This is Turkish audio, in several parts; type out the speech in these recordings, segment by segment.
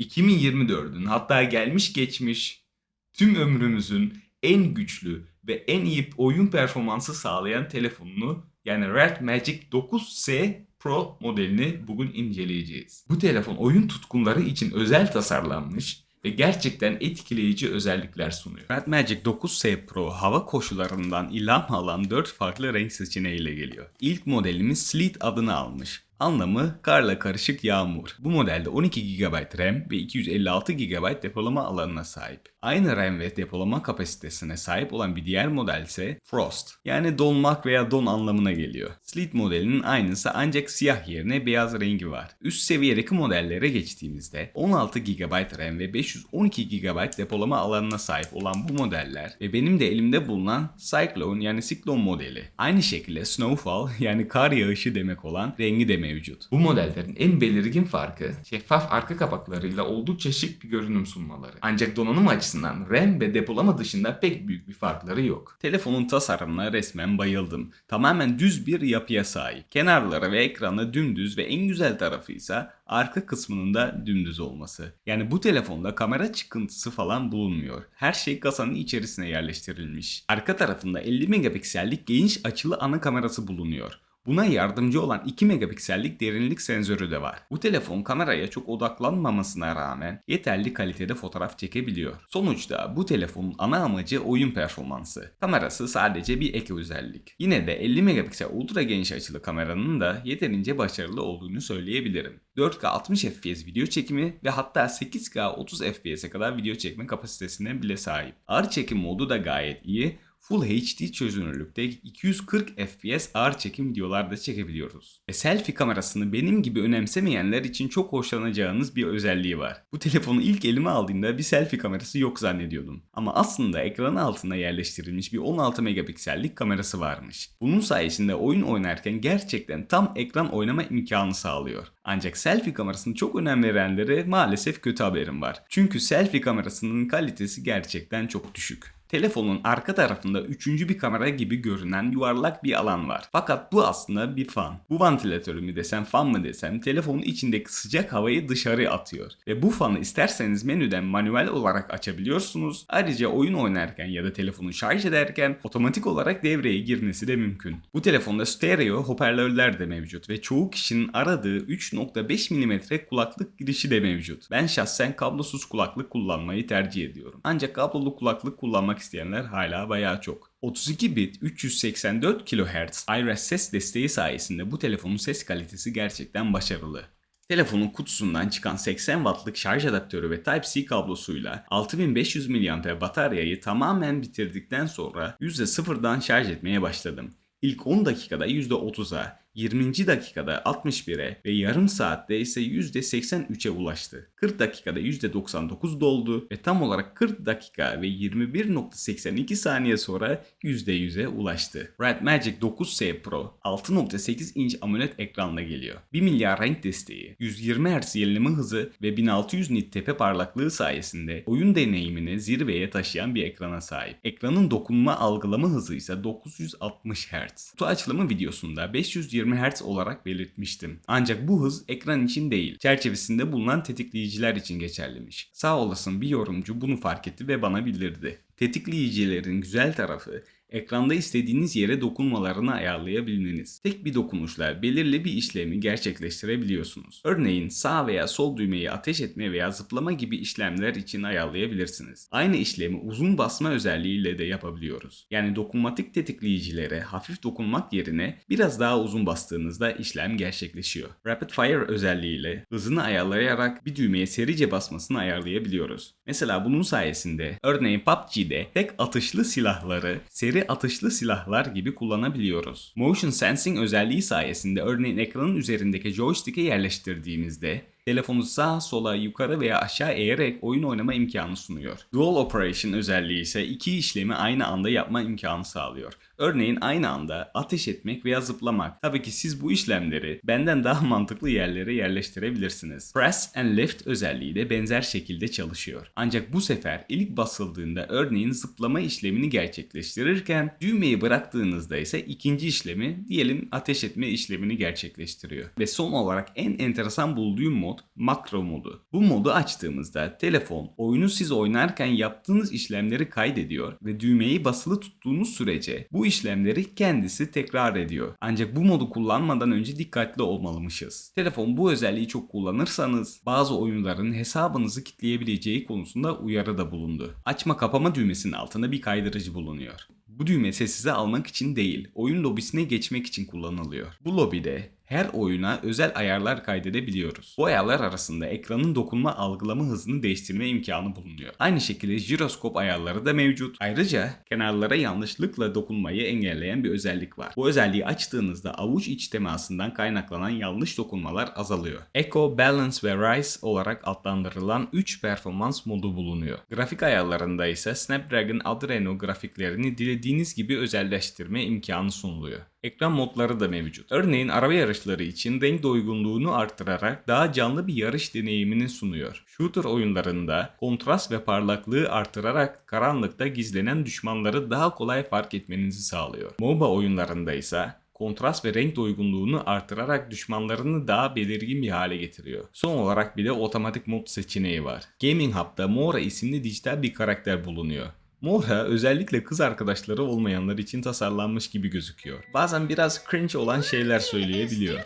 2024'ün hatta gelmiş geçmiş tüm ömrümüzün en güçlü ve en iyi oyun performansı sağlayan telefonunu yani Red Magic 9S Pro modelini bugün inceleyeceğiz. Bu telefon oyun tutkunları için özel tasarlanmış ve gerçekten etkileyici özellikler sunuyor. Red Magic 9S Pro hava koşullarından ilham alan 4 farklı renk seçeneğiyle geliyor. İlk modelimiz Sleet adını almış. Anlamı karla karışık yağmur. Bu modelde 12 GB RAM ve 256 GB depolama alanına sahip. Aynı RAM ve depolama kapasitesine sahip olan bir diğer model ise Frost. Yani donmak veya don anlamına geliyor. Sleet modelinin aynısı ancak siyah yerine beyaz rengi var. Üst seviyedeki modellere geçtiğimizde 16 GB RAM ve 512 GB depolama alanına sahip olan bu modeller ve benim de elimde bulunan Cyclone yani Cyclone modeli. Aynı şekilde Snowfall yani kar yağışı demek olan rengi de mevcut. Bu modellerin en belirgin farkı şeffaf arka kapaklarıyla oldukça şık bir görünüm sunmaları. Ancak donanım açısından RAM ve depolama dışında pek büyük bir farkları yok. Telefonun tasarımına resmen bayıldım. Tamamen düz bir yapıya sahip. Kenarları ve ekranı dümdüz ve en güzel tarafı ise arka kısmının da dümdüz olması. Yani bu telefonda kamera çıkıntısı falan bulunmuyor. Her şey kasanın içerisine yerleştirilmiş. Arka tarafında 50 megapiksellik geniş açılı ana kamerası bulunuyor. Buna yardımcı olan 2 megapiksellik derinlik sensörü de var. Bu telefon kameraya çok odaklanmamasına rağmen yeterli kalitede fotoğraf çekebiliyor. Sonuçta bu telefonun ana amacı oyun performansı. Kamerası sadece bir ek özellik. Yine de 50 megapiksel ultra geniş açılı kameranın da yeterince başarılı olduğunu söyleyebilirim. 4K 60 FPS video çekimi ve hatta 8K 30 FPS'e kadar video çekme kapasitesine bile sahip. Ağır çekim modu da gayet iyi. Full HD çözünürlükte 240 FPS ağır çekim videolar da çekebiliyoruz. Ve selfie kamerasını benim gibi önemsemeyenler için çok hoşlanacağınız bir özelliği var. Bu telefonu ilk elime aldığımda bir selfie kamerası yok zannediyordum. Ama aslında ekranın altına yerleştirilmiş bir 16 megapiksellik kamerası varmış. Bunun sayesinde oyun oynarken gerçekten tam ekran oynama imkanı sağlıyor. Ancak selfie kamerasını çok önem verenlere maalesef kötü haberim var. Çünkü selfie kamerasının kalitesi gerçekten çok düşük. Telefonun arka tarafında üçüncü bir kamera gibi görünen yuvarlak bir alan var. Fakat bu aslında bir fan. Bu vantilatörü mü desem fan mı desem telefonun içindeki sıcak havayı dışarı atıyor. Ve bu fanı isterseniz menüden manuel olarak açabiliyorsunuz. Ayrıca oyun oynarken ya da telefonu şarj ederken otomatik olarak devreye girmesi de mümkün. Bu telefonda stereo hoparlörler de mevcut ve çoğu kişinin aradığı 3.5 mm kulaklık girişi de mevcut. Ben şahsen kablosuz kulaklık kullanmayı tercih ediyorum. Ancak kablolu kulaklık kullanmak isteyenler hala bayağı çok. 32 bit 384 kHz iRes ses desteği sayesinde bu telefonun ses kalitesi gerçekten başarılı. Telefonun kutusundan çıkan 80 wattlık şarj adaptörü ve Type-C kablosuyla 6500 mAh bataryayı tamamen bitirdikten sonra %0'dan şarj etmeye başladım. İlk 10 dakikada %30'a, 20. dakikada 61'e ve yarım saatte ise %83'e ulaştı. 40 dakikada %99 doldu ve tam olarak 40 dakika ve 21.82 saniye sonra %100'e ulaştı. Red Magic 9S Pro 6.8 inç AMOLED ekranla geliyor. 1 milyar renk desteği, 120 Hz yenileme hızı ve 1600 nit tepe parlaklığı sayesinde oyun deneyimini zirveye taşıyan bir ekrana sahip. Ekranın dokunma algılama hızı ise 960 Hz. Kutu açılımı videosunda 520 Hz olarak belirtmiştim. Ancak bu hız ekran için değil, çerçevesinde bulunan tetikleyiciler için geçerliymiş. Sağ olasın bir yorumcu bunu fark etti ve bana bildirdi. Tetikleyicilerin güzel tarafı ekranda istediğiniz yere dokunmalarını ayarlayabilmeniz. Tek bir dokunuşla belirli bir işlemi gerçekleştirebiliyorsunuz. Örneğin sağ veya sol düğmeyi ateş etme veya zıplama gibi işlemler için ayarlayabilirsiniz. Aynı işlemi uzun basma özelliğiyle de yapabiliyoruz. Yani dokunmatik tetikleyicilere hafif dokunmak yerine biraz daha uzun bastığınızda işlem gerçekleşiyor. Rapid Fire özelliğiyle hızını ayarlayarak bir düğmeye serice basmasını ayarlayabiliyoruz. Mesela bunun sayesinde örneğin PUBG'de tek atışlı silahları seri atışlı silahlar gibi kullanabiliyoruz. Motion Sensing özelliği sayesinde örneğin ekranın üzerindeki joystick'e yerleştirdiğimizde telefonu sağa sola yukarı veya aşağı eğerek oyun oynama imkanı sunuyor. Dual Operation özelliği ise iki işlemi aynı anda yapma imkanı sağlıyor. Örneğin aynı anda ateş etmek veya zıplamak. Tabii ki siz bu işlemleri benden daha mantıklı yerlere yerleştirebilirsiniz. Press and Lift özelliği de benzer şekilde çalışıyor. Ancak bu sefer ilk basıldığında örneğin zıplama işlemini gerçekleştirirken düğmeyi bıraktığınızda ise ikinci işlemi diyelim ateş etme işlemini gerçekleştiriyor. Ve son olarak en enteresan bulduğum mod makro modu. Bu modu açtığımızda telefon oyunu siz oynarken yaptığınız işlemleri kaydediyor ve düğmeyi basılı tuttuğunuz sürece bu işlemleri kendisi tekrar ediyor. Ancak bu modu kullanmadan önce dikkatli olmalıymışız. Telefon bu özelliği çok kullanırsanız bazı oyunların hesabınızı kitleyebileceği konusunda uyarıda bulundu. Açma kapama düğmesinin altında bir kaydırıcı bulunuyor. Bu düğme sessize almak için değil, oyun lobisine geçmek için kullanılıyor. Bu lobide her oyuna özel ayarlar kaydedebiliyoruz. Bu ayarlar arasında ekranın dokunma algılama hızını değiştirme imkanı bulunuyor. Aynı şekilde jiroskop ayarları da mevcut. Ayrıca kenarlara yanlışlıkla dokunmayı engelleyen bir özellik var. Bu özelliği açtığınızda avuç iç temasından kaynaklanan yanlış dokunmalar azalıyor. Echo, Balance ve Rise olarak adlandırılan 3 performans modu bulunuyor. Grafik ayarlarında ise Snapdragon Adreno grafiklerini dilediğiniz gibi özelleştirme imkanı sunuluyor. Ekran modları da mevcut. Örneğin araba yarışları için renk doygunluğunu arttırarak daha canlı bir yarış deneyimini sunuyor. Shooter oyunlarında kontrast ve parlaklığı artırarak karanlıkta gizlenen düşmanları daha kolay fark etmenizi sağlıyor. MOBA oyunlarında ise kontrast ve renk doygunluğunu artırarak düşmanlarını daha belirgin bir hale getiriyor. Son olarak bir de otomatik mod seçeneği var. Gaming Hub'da Mora isimli dijital bir karakter bulunuyor. Mora özellikle kız arkadaşları olmayanlar için tasarlanmış gibi gözüküyor. Bazen biraz cringe olan şeyler söyleyebiliyor.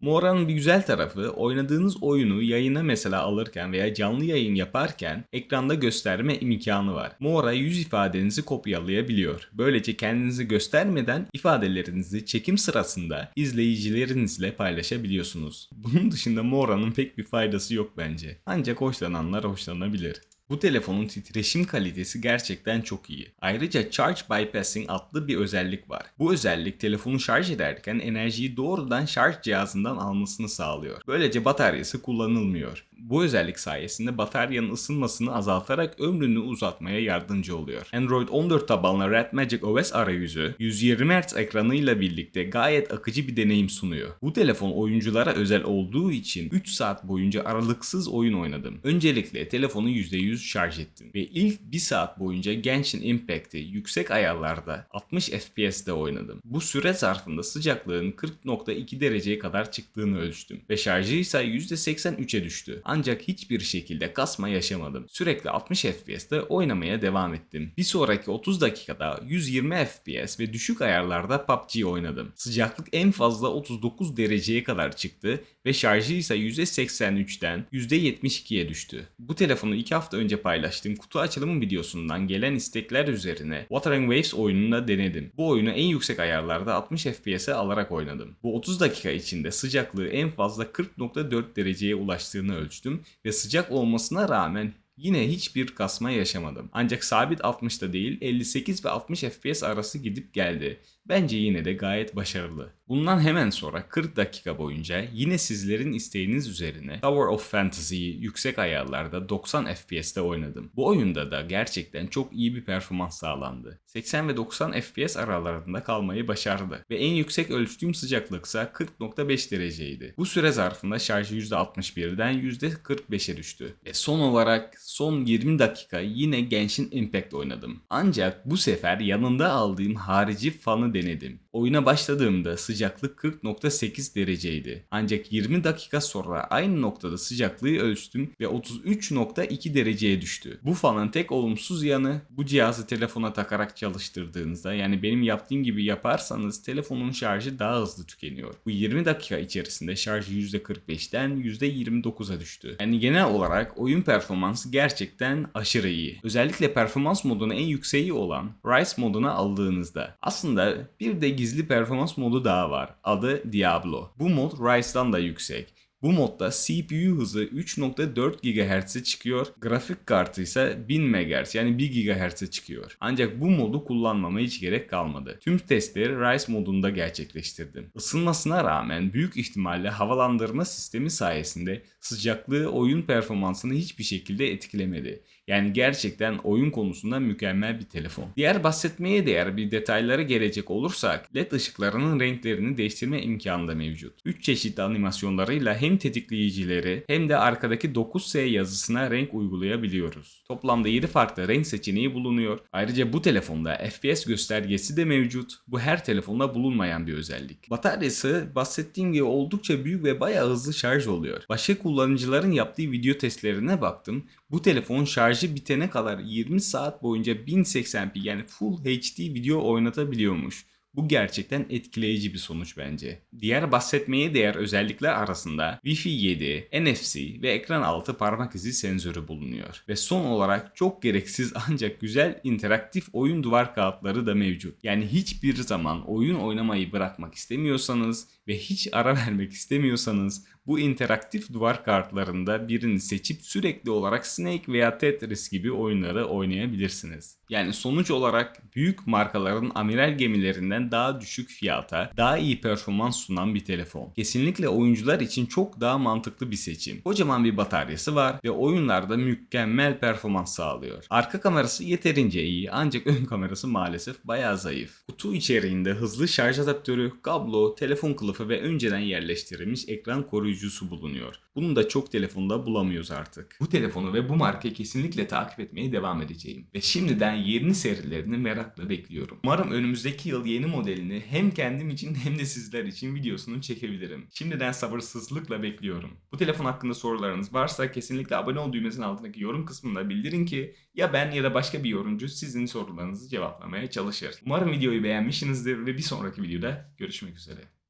Mora'nın bir güzel tarafı oynadığınız oyunu yayına mesela alırken veya canlı yayın yaparken ekranda gösterme imkanı var. Mora yüz ifadenizi kopyalayabiliyor. Böylece kendinizi göstermeden ifadelerinizi çekim sırasında izleyicilerinizle paylaşabiliyorsunuz. Bunun dışında Mora'nın pek bir faydası yok bence. Ancak hoşlananlar hoşlanabilir. Bu telefonun titreşim kalitesi gerçekten çok iyi. Ayrıca Charge Bypassing adlı bir özellik var. Bu özellik telefonu şarj ederken enerjiyi doğrudan şarj cihazından almasını sağlıyor. Böylece bataryası kullanılmıyor. Bu özellik sayesinde bataryanın ısınmasını azaltarak ömrünü uzatmaya yardımcı oluyor. Android 14 tabanlı Red Magic OS arayüzü 120 Hz ekranıyla birlikte gayet akıcı bir deneyim sunuyor. Bu telefon oyunculara özel olduğu için 3 saat boyunca aralıksız oyun oynadım. Öncelikle telefonu %100 şarj ettim ve ilk 1 saat boyunca Genshin Impact'i yüksek ayarlarda 60 FPS'te oynadım. Bu süre zarfında sıcaklığın 40.2 dereceye kadar çıktığını ölçtüm ve şarjı ise %83'e düştü. Ancak hiçbir şekilde kasma yaşamadım. Sürekli 60 FPS'te oynamaya devam ettim. Bir sonraki 30 dakikada 120 FPS ve düşük ayarlarda PUBG oynadım. Sıcaklık en fazla 39 dereceye kadar çıktı ve şarjı ise %83'ten %72'ye düştü. Bu telefonu 2 hafta önce paylaştığım kutu açılımı videosundan gelen istekler üzerine Wuthering Waves oyununu da denedim. Bu oyunu en yüksek ayarlarda 60 FPS'e alarak oynadım. Bu 30 dakika içinde sıcaklığı en fazla 40.4 dereceye ulaştığını ölçtüm ve sıcak olmasına rağmen Yine hiçbir kasma yaşamadım. Ancak sabit 60'da değil 58 ve 60 FPS arası gidip geldi. Bence yine de gayet başarılı. Bundan hemen sonra 40 dakika boyunca yine sizlerin isteğiniz üzerine Tower of Fantasy'yi yüksek ayarlarda 90 FPS'te oynadım. Bu oyunda da gerçekten çok iyi bir performans sağlandı. 80 ve 90 FPS aralarında kalmayı başardı ve en yüksek ölçtüğüm sıcaklıksa 40.5 dereceydi. Bu süre zarfında şarjı %61'den %45'e düştü. Ve son olarak son 20 dakika yine Genshin Impact oynadım. Ancak bu sefer yanında aldığım harici fanı denedim. Oyuna başladığımda sıcaklık 40.8 dereceydi. Ancak 20 dakika sonra aynı noktada sıcaklığı ölçtüm ve 33.2 dereceye düştü. Bu fanın tek olumsuz yanı bu cihazı telefona takarak çalıştırdığınızda yani benim yaptığım gibi yaparsanız telefonun şarjı daha hızlı tükeniyor. Bu 20 dakika içerisinde şarjı %45'ten %29'a düştü. Yani genel olarak oyun performansı gerçekten aşırı iyi. Özellikle performans modunu en yükseği olan Rise moduna aldığınızda aslında bir de gizli performans modu daha var. Adı Diablo. Bu mod Rise'dan da yüksek. Bu modda CPU hızı 3.4 GHz'e çıkıyor. Grafik kartı ise 1000 MHz yani 1 GHz'e çıkıyor. Ancak bu modu kullanmama hiç gerek kalmadı. Tüm testleri Rise modunda gerçekleştirdim. Isınmasına rağmen büyük ihtimalle havalandırma sistemi sayesinde sıcaklığı oyun performansını hiçbir şekilde etkilemedi. Yani gerçekten oyun konusunda mükemmel bir telefon. Diğer bahsetmeye değer bir detaylara gelecek olursak LED ışıklarının renklerini değiştirme imkanı da mevcut. 3 çeşit animasyonlarıyla hem tetikleyicileri hem de arkadaki 9S yazısına renk uygulayabiliyoruz. Toplamda 7 farklı renk seçeneği bulunuyor. Ayrıca bu telefonda FPS göstergesi de mevcut. Bu her telefonda bulunmayan bir özellik. Bataryası bahsettiğim gibi oldukça büyük ve bayağı hızlı şarj oluyor. Başka kullanıcıların yaptığı video testlerine baktım. Bu telefon şarjı bitene kadar 20 saat boyunca 1080p yani Full HD video oynatabiliyormuş. Bu gerçekten etkileyici bir sonuç bence. Diğer bahsetmeye değer özellikler arasında Wi-Fi 7, NFC ve ekran altı parmak izi sensörü bulunuyor. Ve son olarak çok gereksiz ancak güzel interaktif oyun duvar kağıtları da mevcut. Yani hiçbir zaman oyun oynamayı bırakmak istemiyorsanız ve hiç ara vermek istemiyorsanız bu interaktif duvar kartlarında birini seçip sürekli olarak Snake veya Tetris gibi oyunları oynayabilirsiniz. Yani sonuç olarak büyük markaların amiral gemilerinden daha düşük fiyata, daha iyi performans sunan bir telefon. Kesinlikle oyuncular için çok daha mantıklı bir seçim. Kocaman bir bataryası var ve oyunlarda mükemmel performans sağlıyor. Arka kamerası yeterince iyi ancak ön kamerası maalesef bayağı zayıf. Kutu içeriğinde hızlı şarj adaptörü, kablo, telefon kılıfı ve önceden yerleştirilmiş ekran koruyucusu bulunuyor. Bunu da çok telefonda bulamıyoruz artık. Bu telefonu ve bu markayı kesinlikle takip etmeye devam edeceğim. Ve şimdiden yeni serilerini merakla bekliyorum. Umarım önümüzdeki yıl yeni modelini hem kendim için hem de sizler için videosunu çekebilirim. Şimdiden sabırsızlıkla bekliyorum. Bu telefon hakkında sorularınız varsa kesinlikle abone ol düğmesinin altındaki yorum kısmında bildirin ki ya ben ya da başka bir yorumcu sizin sorularınızı cevaplamaya çalışır. Umarım videoyu beğenmişsinizdir ve bir sonraki videoda görüşmek üzere.